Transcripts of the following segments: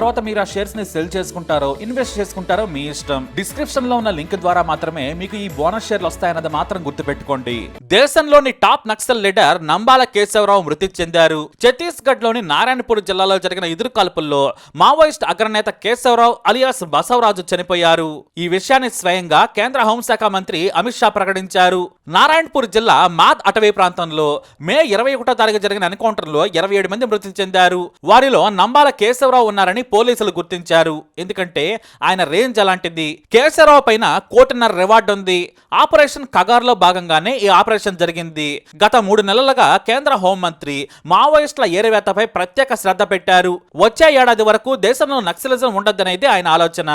తర్వాత మీరు ఆ షేర్స్ని సెల్ చేసుకుంటారో ఇన్వెస్ట్ చేసుకుంటారో మీ ఇష్టం. డిస్క్రిప్షన్లో ఉన్న లింక్ ద్వారా మాత్రమే మీకు ఈ బోనస్ షేర్లు వస్తాయన్నది మాత్రం గుర్తుపెట్టుకోండి. దేశంలోని టాప్ నక్సల్ లీడర్ నంబాల కేశవరావు మృతి చెందారు. ఛత్తీస్గఢ్లోని నారాయణపూర్ జిల్లాలో జరిగిన ఎదురు కాల్పుల్లో మావోయిస్ట్ అగ్రనేత కేశవరావు అలియాస్ బసవరాజు చనిపోయారు. ఈ విషయాన్ని స్వయంగా కేంద్ర హోంశాఖ మంత్రి అమిత్ షా ప్రకటించారు. నారాయణపూర్ జిల్లా మాద్ అటవీ ప్రాంతంలో మే ఇరవై ఒకటో తారీఖు జరిగిన ఎన్కౌంటర్లో ఇరవై ఏడు మంది మృతి చెందారు. వారిలో నంబాల కేశవరావు ఉన్నారని పోలీసులు గుర్తించారు. ఎందుకంటే ఆయన రేంజ్ అలాంటిది. కేశవరావు పైన కోటిన్నర రివార్డు ఉంది. ఆపరేషన్ కగార్లో భాగంగానే ఈ ఆపరేషన్ జరిగింది. గత మూడు నెలలుగా కేంద్ర హోంమంత్రి మావోయిస్టుల ఏరవేతపై ప్రత్యేక శ్రద్ధ పెట్టారు. వచ్చే ఏడాది వరకు దేశంలో నక్సలిజం ఉండొద్దనేది ఆయన ఆలోచన.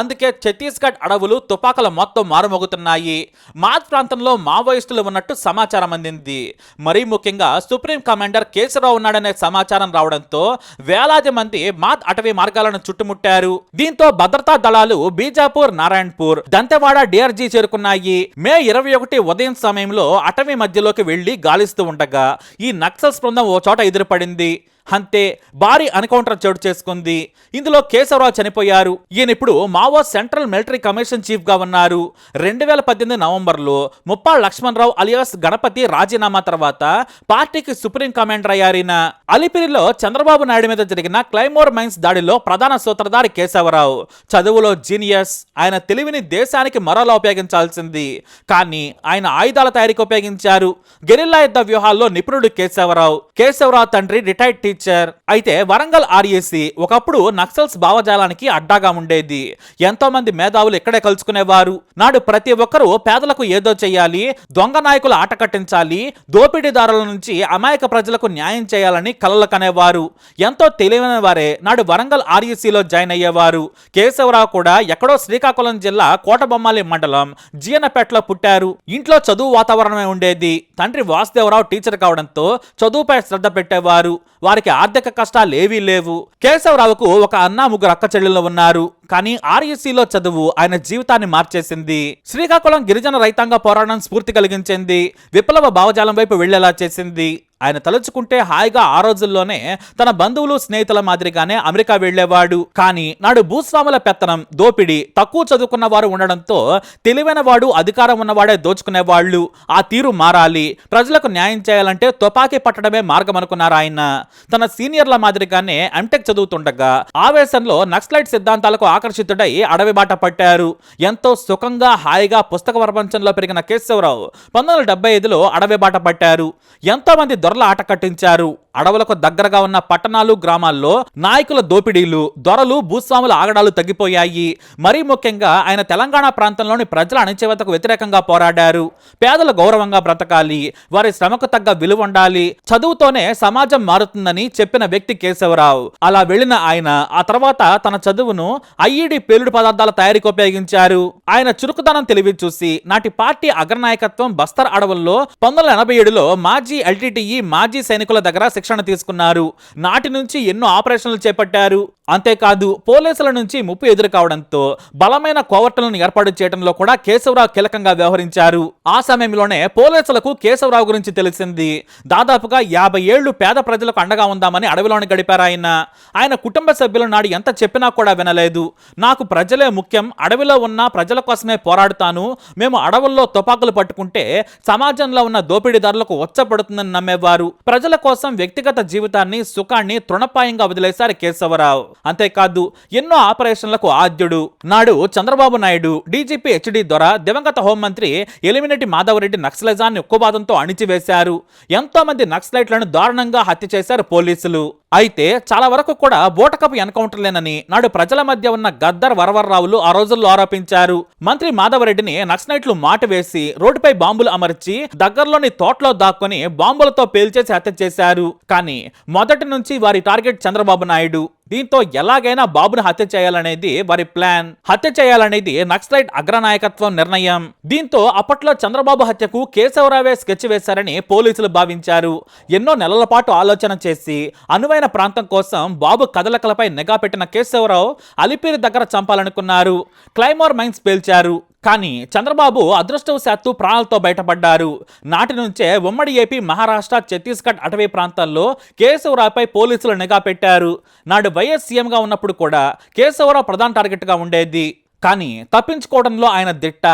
అందుకే ఛత్తీస్గఢ్ అడవులు తుపాకుల మొత్తం మారుమోగుతున్నాయి. మాద్ ప్రాంతంలో మావోయిస్టులు ఉన్నట్టు సమాచారం అందింది. మరీ ముఖ్యంగా సుప్రీం కమాండర్ కేశవరావు ఉన్నాడనే సమాచారం రావడంతో వేలాది మంది మాద్ అటవీ మార్గాలను చుట్టుముట్టారు. దీంతో భద్రతా దళాలు బీజాపూర్ నారాయణపూర్ దంతెవాడ డిఆర్జీ చేరుకున్నాయి. మే ఇరవై ఒకటి ఉదయం సమయంలో అటవీ మధ్యలోకి వెళ్ళి గాలిస్తూ ఉండగా ఈ నక్సల్స్ బృందం ఓ చోట ఎదురుపడింది. అంతే భారీ ఎన్కౌంటర్ చోటు చేసుకుంది. ఇందులో కేశవరావు చనిపోయారు. ఈయన ఇప్పుడు మావో సెంట్రల్ మిలిటరీ కమిషన్ చీఫ్గా ఉన్నారు. రెండు వేల పద్దెనిమిది నవంబర్లో ముప్పాల్ లక్ష్మణరావు అలియాస్ గణపతి రాజీనామా తర్వాత పార్టీకి సుప్రీం కమాండర్ అయ్యారిన అలిపిరిలో చంద్రబాబు నాయుడు మీద జరిగిన క్లైమోర్ మైన్స్ దాడిలో ప్రధాన సూత్రధారి కేశవరావు. చదువులో జీనియస్. ఆయన తెలివిని దేశానికి మరోలా ఉపయోగించాల్సింది. కానీ ఆయన ఆయుధాల తయారీకి ఉపయోగించారు. గెరిల్లా యుద్ధ వ్యూహాల్లో నిపుణుడు కేశవరావు. కేశవరావు తండ్రి రిటైర్డ్ టీచర్ అయితే వరంగల్ ఆర్ఎస్సి ఒకప్పుడు నక్సల్స్ భావజాలానికి అడ్డాగా ఉండేది. ఎంతో మంది మేధావులు ఇక్కడే కలుసుకునేవారు. నాడు ప్రతి ఒక్కరూ పేదలకు ఏదో చేయాలి దొంగ నాయకులు ఆట కట్టించాలి దోపిడీదారుల నుంచి అమాయక ప్రజలకు న్యాయం చేయాలని కలలు కనేవారు. ఎంతో తెలివైన వారే నాడు వరంగల్ ఆర్ఈసీలో జాయిన్ అయ్యేవారు. కేశవరావు కూడా ఎక్కడో శ్రీకాకుళం జిల్లా కోటబొమ్మాలి మండలం జీనపేటలో పుట్టారు. ఇంట్లో చదువు వాతావరణమే ఉండేది. తండ్రి వాసుదేవరావు టీచర్ కావడంతో చదువుపై శ్రద్ధ పెట్టేవారు. వారికి ఆర్థిక కష్టాలు ఏవీ లేవు. కేశవరావుకు ఒక అన్న ముగ్గురు అక్క చెల్లెళ్ళు ఉన్నారు. కానీ ఆర్ఈసీలో చదువు ఆయన జీవితాన్ని మార్చేసింది. శ్రీకాకుళం గిరిజన రైతాంగ పోరాటం స్ఫూర్తి కలిగించింది. విప్లవ భావజాలం వైపు వెళ్ళేలా చేసింది. ఆయన తలుచుకుంటే హాయిగా ఆ రోజుల్లోనే తన బంధువులు స్నేహితుల మాదిరిగానే అమెరికా వెళ్ళేవాడు కానీ నాడు భూస్వాముల పెత్తనం దోపిడి తక్కువ చదువుకున్న వారు ఉండడంతో తెలివైన వాడు అధికారం ఉన్నవాడే దోచుకునేవాళ్ళు. ఆ తీరు మారాలి. ప్రజలకు న్యాయం చేయాలంటే తుపాకీ పట్టడమే మార్గం అనుకున్నారు ఆయన. తన సీనియర్ల మాదిరిగానే ఎంటెక్ చదువుతుండగా ఆవేశంలో నక్సలైట్ సిద్ధాంతాలకు ఆకర్షితుడై అడవి బాట పట్టారు. ఎంతో సుఖంగా హాయిగా పుస్తక ప్రపంచంలో పెరిగిన కేశవరావు పంతొమ్మిది వందల డెబ్బై ఐదులో అడవి బాట పట్టారు. ఎంతో మంది దొరల ఆట కట్టించారు. అడవులకు దగ్గరగా ఉన్న పట్టణాలు గ్రామాల్లో నాయకుల దోపిడీలు దొరలు భూస్వాముల ఆగడాలు తగ్గిపోయాయి. మరీ ముఖ్యంగా ఆయన తెలంగాణ ప్రాంతంలోని ప్రజల అణచివేతకు వ్యతిరేకంగా పోరాడారు. పేదలు గౌరవంగా బ్రతకాలి. వారి శ్రమకు తగ్గ విలువ ఉండాలి. చదువుతోనే సమాజం మారుతుందని చెప్పిన వ్యక్తి కేశవరావు. అలా వెళ్ళిన ఆయన ఆ తర్వాత తన చదువును ఐఈడి పేలుడు పదార్థాల తయారీకి ఉపయోగించారు ఆయన చురుకుదనం తెలివి చూసి నాటి పార్టీ అగ్రనాయకత్వం బస్తర్ అడవుల్లో పంతొమ్మిది ఎనభై ఏడులో మాజీ ఎల్టీటీఈ మాజీ సైనికుల దగ్గర శిక్షణ తీసుకున్నారు. నాటి నుంచి ఎన్నో ఆపరేషన్లు చేపట్టారు. అంతేకాదు పోలీసుల నుంచి ముప్పు ఎదురు కావడంతో బలమైన కోవర్టులను ఏర్పాటు చేయడంలో కూడా కేశవరావు కీలకంగా వ్యవహరించారు. ఆ సమయంలోనే పోలీసులకు కేశవరావు గురించి తెలిసింది. దాదాపుగా యాభై ఏళ్ళు పేద ప్రజలకు అండగా ఉందామని అడవిలోని గడిపారు ఆయన. ఆయన కుటుంబ సభ్యులు నాడు ఎంత చెప్పినా కూడా వినలేదు. నాకు ప్రజలే ముఖ్యం అడవిలో ఉన్న ప్రజల కోసమే పోరాడుతాను. మేము అడవుల్లో తుపాకులు పట్టుకుంటే సమాజంలో ఉన్న దోపిడీదారులకు వచ్చపడుతుందని నమ్మేవారు. ప్రజల కోసం వ్యక్తిగత జీవితాన్ని సుఖాన్ని తృణపాయంగా వదిలేశారు కేశవరావు. అంతేకాదు ఎన్నో ఆపరేషన్లకు ఆద్యుడు. నాడు చంద్రబాబు నాయుడు డీజీపీ హెచ్డి ద్వారా దివంగత హోంమంత్రి ఎలిమినేటి మాధవరెడ్డి నక్సలైజాన్ని ఉక్కుబాదంతో అణిచివేశారు. ఎంతో మంది నక్సలైట్లను దారుణంగా హత్య చేశారు పోలీసులు. అయితే చాలా వరకు కూడా బోటకపు ఎన్కౌంటర్లేనని నాడు ప్రజల మధ్య ఉన్న గద్దర్ వరవర్రావులు ఆ రోజుల్లో ఆరోపించారు. మంత్రి మాధవరెడ్డిని నక్సలైట్లు మాట వేసి రోడ్డుపై బాంబులు అమర్చి దగ్గరలోని తోటలో దాక్కుని బాంబులతో పేల్చేసి హత్య చేశారు. కానీ మొదటి నుంచి వారి టార్గెట్ చంద్రబాబు నాయుడు. దీంతో ఎలాగైనా బాబుని హత్య చేయాలనేది వారి ప్లాన్. హత్య చేయాలనేది నక్సలైట్ అగ్రనాయకత్వం నిర్ణయం. దీంతో అప్పట్లో చంద్రబాబు హత్యకు కేశవరావే స్కెచ్ వేశారని పోలీసులు భావించారు. ఎన్నో నెలల పాటు ఆలోచన చేసి అనువైన ప్రాంతం కోసం బాబు కదలకలపై నిఘా పెట్టిన కేశవరావు అలిపిరి దగ్గర చంపాలనుకున్నారు. Claymore mines పేల్చారు. కానీ చంద్రబాబు అదృష్టవశాత్తు ప్రాణాలతో బయటపడ్డారు. నాటి నుంచే ఉమ్మడి ఏపీ మహారాష్ట్ర ఛత్తీస్గఢ్ అటవీ ప్రాంతాల్లో కేశవరావుపై పోలీసులు నిఘా పెట్టారు. నాడు వైఎస్ సీఎంగా ఉన్నప్పుడు కూడా కేశవరావు ప్రధాన టార్గెట్గా ఉండేది. కానీ తప్పించుకోవడంలో ఆయన దిట్ట.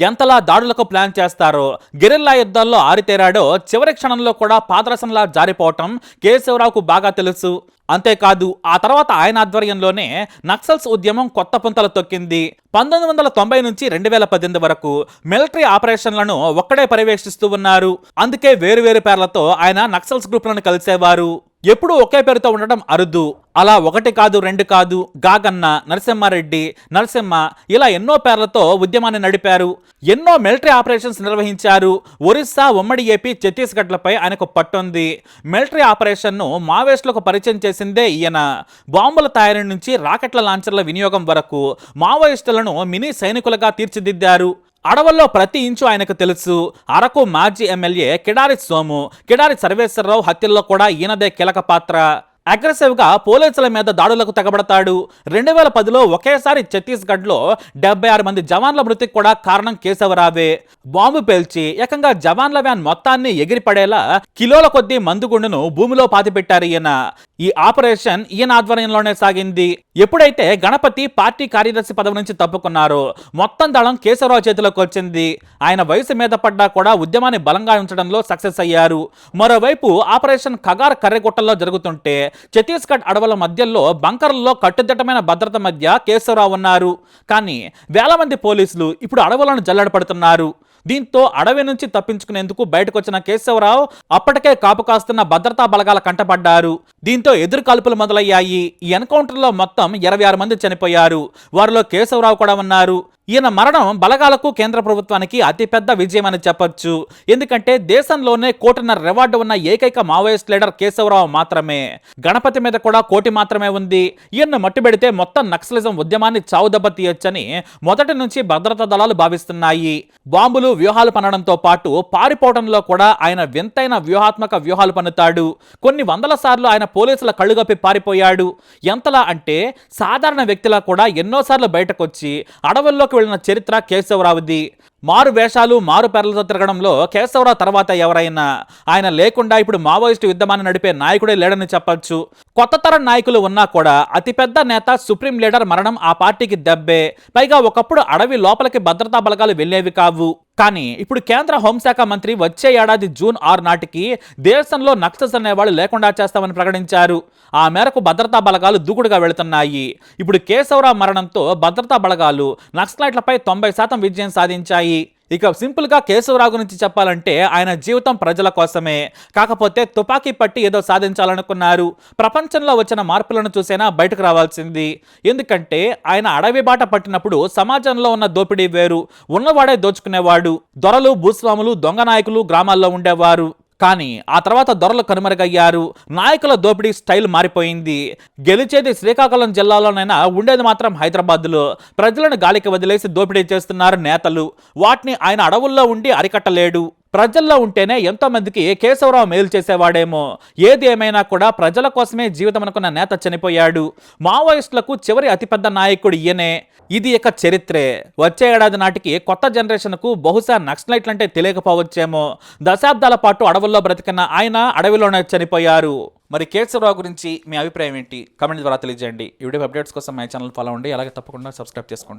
ఎంతలా దాడులకు ప్లాన్ చేస్తారో గెరిల్లా యుద్ధాల్లో ఆరితేరాడో చివరి క్షణంలో కూడా పాదరసంలా జారిపోవటం కేశవరావుకు బాగా తెలుసు. అంతేకాదు ఆ తర్వాత ఆయన ఆధ్వర్యంలోనే నక్సల్స్ ఉద్యమం కొత్త పుంతలు తొక్కింది. పంతొమ్మిది వందల తొంభై నుంచి రెండు వేల పద్దెనిమిది వరకు మిలిటరీ ఆపరేషన్లను ఒక్కడే పర్యవేక్షిస్తూ ఉన్నారు. అందుకే వేరువేరు పేర్లతో ఆయన నక్సల్స్ గ్రూప్లను కలిసేవారు. ఎప్పుడూ ఒకే పేరుతో ఉండటం అరుదు. అలా ఒకటి కాదు రెండు కాదు. గాగన్న నరసింహారెడ్డి నరసింహ ఇలా ఎన్నో పేర్లతో ఉద్యమాన్ని నడిపారు. ఎన్నో మిలిటరీ ఆపరేషన్స్ నిర్వహించారు. ఒరిస్సా ఉమ్మడి ఏపీ ఛత్తీస్గఢ్లపై ఆయనకు పట్టుంది. మిలిటరీ ఆపరేషన్ను మావోయిస్టులకు పరిచయం చేసిందే ఈయన. బాంబుల తయారీ నుంచి రాకెట్ల లాంచర్ల వినియోగం వరకు మావోయిస్టులను మినీ సైనికులుగా తీర్చిదిద్దారు. అడవుల్లో ప్రతి ఇంచు ఆయనకు తెలుసు. అరకు మాజీ ఎమ్మెల్యే కిడారి సోము. కిడారి సర్వేశ్వరరావు హత్యల్లో కూడా ఈయనదే కీలక పాత్ర. అగ్రెసివ్గా పోలీసుల మీద దాడులకు తెగబడతాడు. రెండు వేల పదిలో ఒకేసారి ఛత్తీస్గఢ్లో డెబ్బై ఆరు మంది జవాన్ల మృతికి కూడా కారణం కేశవరావే. బాంబు పేల్చి ఏకంగా జవాన్ల వ్యాన్ మొత్తాన్ని ఎగిరిపడేలా కిలోల కొద్దీ మందుగుండును భూమిలో పాతిపెట్టారు ఈయన. ఈ ఆపరేషన్ ఈయన ఆధ్వర్యంలోనే సాగింది. ఎప్పుడైతే గణపతి పార్టీ కార్యదర్శి పదవి నుంచి తప్పుకున్నారో మొత్తం దళం కేశవరావు చేతిలోకి వచ్చింది. ఆయన వయసు మీద పడ్డా కూడా ఉద్యమాన్ని బలంగా ఉంచడంలో సక్సెస్ అయ్యారు. మరోవైపు ఆపరేషన్ కగార్ కర్రెగుట్టల్లో జరుగుతుంటే ఛత్తీస్గఢ్ అడవుల మధ్యలో బంకర్లలో కట్టుదిట్టమైన భద్రత మధ్య కేశవరావు ఉన్నారు. కానీ వేల మంది పోలీసులు ఇప్పుడు అడవులను జల్లడపడుతున్నారు. దీంతో అడవి నుంచి తప్పించుకునేందుకు బయటకొచ్చిన కేశవరావు అప్పటికే కాపు కాస్తున్న భద్రతా బలగాల కంటపడ్డారు. దీంతో ఎదురు కాల్పులు మొదలయ్యాయి. ఈ ఎన్కౌంటర్లో మొత్తం ఇరవై ఆరు మంది చనిపోయారు. వారిలో కేశవరావు కూడా ఉన్నారు. ఈయన మరణం బలగాలకు కేంద్ర ప్రభుత్వానికి అతిపెద్ద విజయం అని చెప్పొచ్చు. ఎందుకంటే దేశంలోనే కోటిన్నర రివార్డు ఉన్న ఏకైక మావోయిస్ట్ లీడర్ కేశవరావు మాత్రమే. గణపతి మీద కూడా కోటి మాత్రమే ఉంది. ఈయన్ను మట్టుబెడితే మొత్తం నక్సలిజం ఉద్యమాన్ని చావు దెబ్బతీయొచ్చని మొదటి నుంచి భద్రతా దళాలు భావిస్తున్నాయి. బాంబులు వ్యూహాలు పనడంతో పాటు పారిపోవడంలో కూడా ఆయన వింతైన వ్యూహాత్మక వ్యూహాలు పన్నుతాడు. కొన్ని వందల సార్లు ఆయన పోలీసుల కళ్ళుగప్పి పారిపోయాడు. ఎంతలా అంటే సాధారణ వ్యక్తిలా కూడా ఎన్నోసార్లు బయటకొచ్చి అడవుల్లోకి వెళ్ళిన చరిత్ర కేశవరావుది. మారు వేషాలు మారు పెరలతో తిరగడంలో కేశవరావు తర్వాత ఎవరైనా? ఆయన లేకుండా ఇప్పుడు మావోయిస్టు యుద్ధమాన్ని నడిపే నాయకుడే లేడని చెప్పొచ్చు. కొత్త తరం నాయకులు ఉన్నా కూడా అతిపెద్ద నేత సుప్రీం లీడర్ మరణం ఆ పార్టీకి దెబ్బే. పైగా ఒకప్పుడు అడవి లోపలికి భద్రతా బలగాలు వెళ్ళేవి కావు. కానీ ఇప్పుడు కేంద్ర హోంశాఖ మంత్రి వచ్చే ఏడాది జూన్ ఆరు నాటికి దేశంలో నక్సల్స్ అనేవాళ్ళు లేకుండా చేస్తామని ప్రకటించారు. ఆ మేరకు భద్రతా బలగాలు దూకుడుగా వెళుతున్నాయి. ఇప్పుడు కేశవరావు మరణంతో భద్రతా బలగాలు నక్సలైట్లపై తొంభై శాతం విజయం సాధించాయి. ఇక సింపుల్గా కేశవరావు గురించి చెప్పాలంటే ఆయన జీవితం ప్రజల కోసమే. కాకపోతే తుపాకీ పట్టి ఏదో సాధించాలనుకున్నారు. ప్రపంచంలో వచ్చిన మార్పులను చూసైనా బయటకు రావాల్సింది. ఎందుకంటే ఆయన అడవి బాట పట్టినప్పుడు సమాజంలో ఉన్న దోపిడీ వేరు. ఉన్నవాడే దోచుకునేవాడు. దొరలు భూస్వాములు దొంగ నాయకులు గ్రామాల్లో ఉండేవారు. కానీ ఆ తర్వాత దొరలు కనుమరుగయ్యారు. నాయకుల దోపిడీ స్టైల్ మారిపోయింది. గెలిచేది శ్రీకాకుళం జిల్లాలోనైనా ఉండేది మాత్రం హైదరాబాద్లో. ప్రజలను గాలికి వదిలేసి దోపిడీ చేస్తున్నారు నేతలు. వాటిని ఆయన అడవుల్లో ఉండి అరికట్టలేడు. ప్రజల్లో ఉంటేనే ఎంతోమందికి కేశవరావు మేలు చేసేవాడేమో. ఏది ఏమైనా కూడా ప్రజల కోసమే జీవితం అనుకున్న నేత చనిపోయాడు. మావోయిస్టులకు చివరి అతిపెద్ద నాయకుడు ఈయనే. ఇది ఇక చరిత్రే. వచ్చే ఏడాది నాటికి కొత్త జనరేషన్కు బహుశా నక్సలైట్లు అంటే తెలియకపోవచ్చేమో. దశాబ్దాల పాటు అడవుల్లో బ్రతికిన ఆయన అడవిలోనే చనిపోయారు. మరి కేశవరావు గురించి మీ అభిప్రాయం ఏంటి? కమెంట్ ద్వారా తెలియజేయండి. ఈ వీడియో అప్డేట్స్ కోసం మై ఛానల్ ఫాలో అవ్వండి. అలాగే తప్పకుండా సబ్స్క్రైబ్ చేసుకోండి.